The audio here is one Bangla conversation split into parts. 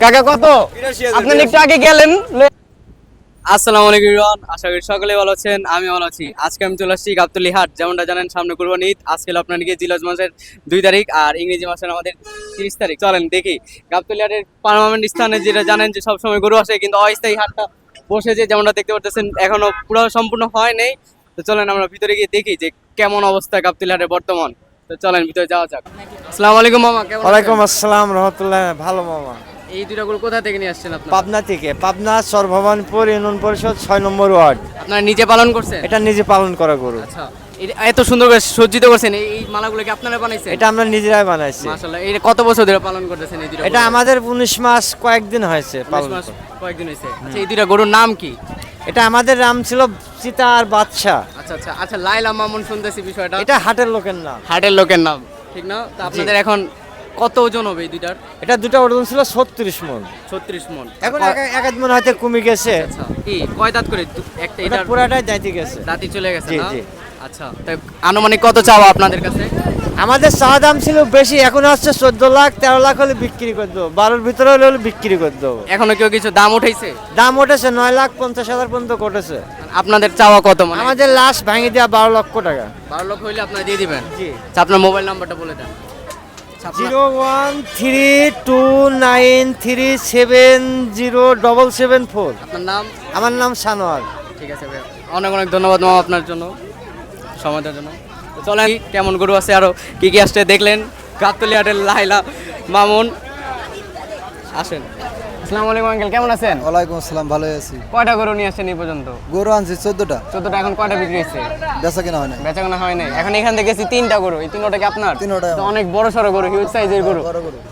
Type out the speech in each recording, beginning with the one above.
কাকা কত? আপনি একটু আগে গেলেন। আসসালামু আলাইকুম everyone। আশা করি সকলে ভালো আছেন আমি ভালো আছি। আজকে আমি চলে আসছি গাবতলি হাট যেমনটা জানেন সামনে কুরবানি ঈদ। আজকে আপনাদেরকে জিলজ মাসের দুই তারিখ আর ইংরেজি মাসের আমাদের তিরিশ তারিখ। চলেন দেখি। গাবতলি হাটের পার্মানেন্ট স্থানে যেটা জানেন যে সবসময় গরু আসে কিন্তু অস্থায়ী হাটটা বসেছে যেমনটা দেখতে পাচ্ছেছেন এখনও পুরো সম্পূর্ণ হয় নাই। তো চলেন আমরা ভিতরে গিয়ে দেখি যে কেমন অবস্থা গাবতলি হাটের বর্তমান। তো চলেন ভিতরে যাওয়া যাক। আসসালামু আলাইকুম মামা কেমন ওয়ালাইকুম আসসালাম রহমতুল্লাহ ভালো মামা। এই দুইটা গরু কোথা থেকে নিয়ে আসছেন আপনারা? পাবনা থেকে। পাবনা সরভবানপুর ইউনিয়ন পরিষদ ছয় নম্বর ওয়ার্ড। আপনারা নিজে পালন করছেন? এটা নিজে পালন করা গরু। আচ্ছা। এত সুন্দর করে সজ্জিত করছেন এই মালাগুলো কি আপনারা বানাইছেন? এটা আমরা নিজেরাই বানাইছি। মাশাআল্লাহ। এটা কত বছর ধরে পালন করতেছেন এই এটা আমাদের উনিশ মাস কয়েকদিন হয়েছে পালন মাস কয়েকদিন হয়েছে। আচ্ছা এই দুইটা গরুর নাম কি? এটা আমাদের নাম ছিল চিতা আর বাদশাহ। আচ্ছা আচ্ছা। আচ্ছা লাইলা মামুন শুনতেছি বিষয়টা। এটা হাটের লোকের নাম। হাটের লোকের নাম। ঠিক না? তো আপনাদের এখন কত ওজন হবে এই দুইটার? এটা দুটো ওজন ছিল ছত্রিশ মন। ছত্রিশ মন। এখন এক- এক আধ মন হয়তো কমে গেছে। আচ্ছা কি কয় দাঁত করে একটা এটা পুরাটাই যাইতে গেছে। দাঁতি চলে গেছে জি, জি। আচ্ছা তো আনুমানিক কত চাওয়া আপনাদের কাছে? আমাদের চা দাম ছিল বেশি এখন হচ্ছে চোদ্দ লাখ তেরো লাখ হলে বিক্রি করে দেবো। বারোর ভিতরে হলে হলে বিক্রি করে দেবো। এখনও কেউ কিছু দাম উঠেছে দাম উঠেছে নয় লাখ পঞ্চাশ হাজার পর্যন্ত কটেছে আপনাদের চাওয়া কত মানে? আমাদের লাস্ট ভাঙে দেওয়া বারো লক্ষ টাকা। বারো লক্ষ হইলে আপনারা দিয়ে দিবেন? জি। আচ্ছা, আপনার মোবাইল নাম্বারটা বলে দেন। আচ্ছা, zero one three two nine three seven zero double seven four. আপনার নাম? আমার নাম সানোয়ার ঠিক আছে ভাই অনেক অনেক ধন্যবাদ মামা আপনার জন্য সময় দেওয়ার জন্য। তো চলেন কেমন গরু আছে আরও কী কী আসছে দেখলেন? গাবতলি হাটের লাইলা মামুন। আসেন। আসসালামু আলাইকুম আঙ্কেল কেমন আছেন? ওয়ালাইকুম আসসালাম ভালো আছি। কয়টা গরু নিয়ে আসছেন এই পর্যন্ত? গরু আনছি চোদ্দটা। চোদ্দটা এখন কয়টা বিক্রি হয়েছে? বেচা কিনা হয় না বেচাকেনা হয় এখন এখান থেকে গেছি তিনটা গরু। এই তিনটা কি আপনার? তিনটাই তো অনেক বড় সড়ো গরু হিউজ সাইজের গরু।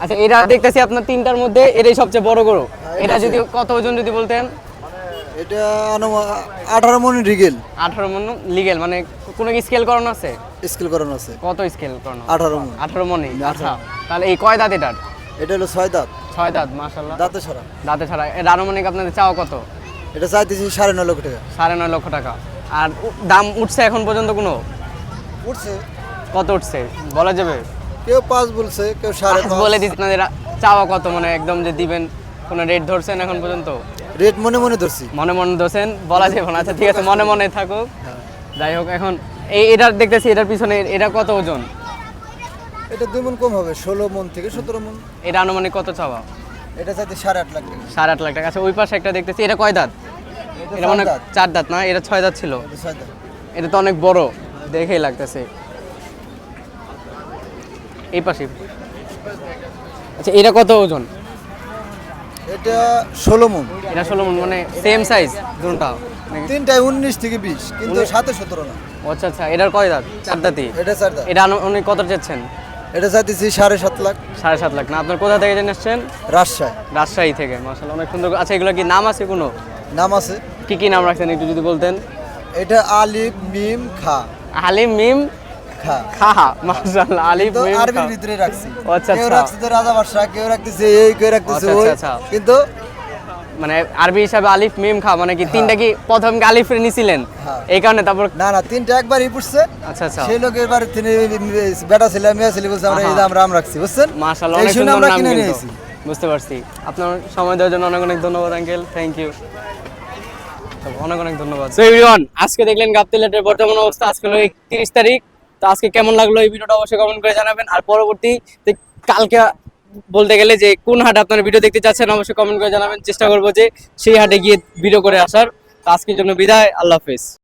আচ্ছা এটা দেখতেছি আপনার তিনটার মধ্যে এটাই সবচেয়ে বড় গরু। এটা যদি কত ওজন যদি বলতেন? এটা আঠারো মন রিগেল। আঠারো মন লিগেল মানে কোনো স্কেল করানো আছে? স্কেল করানো আছে। কত স্কেল করানো? আঠারো মন আঠারো মনে আচ্ছা। তাহলে এই কয় দাঁত এটার? এটা হলো ছয় দাঁত। ছয় দাঁত মাশাল্লাহ দাঁতে সরা দাঁতে ছাড়া। এর আনুমানিক আপনাদের চাওয়া কত? এটা চাইতেছি সাড়ে নয় লক্ষ টাকা। সাড়ে নয় লক্ষ টাকা। আর দাম উঠছে এখন পর্যন্ত কোনো? উঠছে। কত উঠছে? বলা যাবে? কেউ পাঁচ বলছে কেউ সাড়ে বলে দিচ্ছি আপনাদের চাওয়া কত? মানে একদম যে দিবেন কোনো রেট ধরছেন এখন পর্যন্ত? রেট মনে মনে ধরছি। মনে মনে ধরছেন? বলা যাবে না। আচ্ছা ঠিক আছে মনে মনে থাকুক। যাই হোক এখন এই এটার দেখতেছি এটার পিছনে এটা কত ওজন? এটা দুই মন কম হবে ষোলো মন থেকে সতেরো মন এটা আনুমানিক কত চাওয়া? এটা চাইতে সাড়ে আট লাখ টাকা। সাড়ে আট লাখ টাকা। আচ্ছা ওই পাশে একটা দেখতেছি এটা কয় দাঁত? এটা মানে চার দাঁত। না? এটা ছয় দাঁত ছিল? এটা দাঁত। তো অনেক বড় দেখেই লাগতেছে। এই পাশে। আচ্ছা এটা কত ওজন? এটা ষোলো মন এটা ষোলো মণ, মানে সেম সাইজ দুটা? তিনটায় উনিশ থেকে বিশ কিন্তু সাথে সতেরো না। আচ্ছা আচ্ছা এটার কয় দাঁত? চার দাঁতই? এটা চার দাঁত। এটা উনি কত চাচ্ছেন এটা চাইতেছি সাড়ে সাত লাখ। সাড়ে সাত লাখ। না আপনার কোথা থেকে জেনে আসছেন? রাজশাহী। রাজশাহী থেকে মাসাল অনেক সুন্দর আচ্ছা এগুলো কি নাম আছে কোনো? নাম আছে। কি কি নাম রাখছেন একটু যদি বলতেন? এটা আলিফ মিম খা। আলিম মিম খা। খাহা মাশাআল্লাহ আলিফ মিম আরবির ভিতরে রাখছি। ও, আচ্ছা, কেউ আচ্ছা। রাখছে রাজা বাদশা কেউ রাখতেছে এই কেউ রাখতেছে ওই। আচ্ছা, আচ্ছা। কিন্তু মানে আরবি হিসাবে আলিফ মিম খা মানে কি তিনটা কি প্রথম আলিফ নিছিলেন? হ্যাঁ। এই কারণে তারপর না না তিনটা একবারই পড়ছে আচ্ছা আচ্ছা। সেই লোকের বাড়ি তিনি বেটা ছেলে মেয়ে ছেলে বলছে আমরা এই দাম রাম রাখছি বুঝছেন? মাশাআল্লাহ অনেক সুন্দর নাম নিয়েছি। বুঝতে পারছি। আপনার সময় দেওয়ার জন্য অনেক অনেক ধন্যবাদ আঙ্কেল। থ্যাংক ইউ অনেক অনেক ধন্যবাদ। সো এভরিওয়ান আজকে দেখলেন গাবতলাটের বর্তমান অবস্থা। আজকে হলো 31 তারিখ। তো আজকে কেমন লাগল এই ভিডিওটা অবশ্যই কমেন্ট করে জানাবেন। আর পরবর্তী কালকে বলতে গেলে যে কোন হাটে আপনারা ভিডিও দেখতে চাচ্ছেন, অবশ্যই কমেন্ট করে জানাবেন। চেষ্টা করব যে সেই হাটে গিয়ে ভিডিও করে আসার। আজকের জন্য বিদায়, আল্লাহ হাফেজ।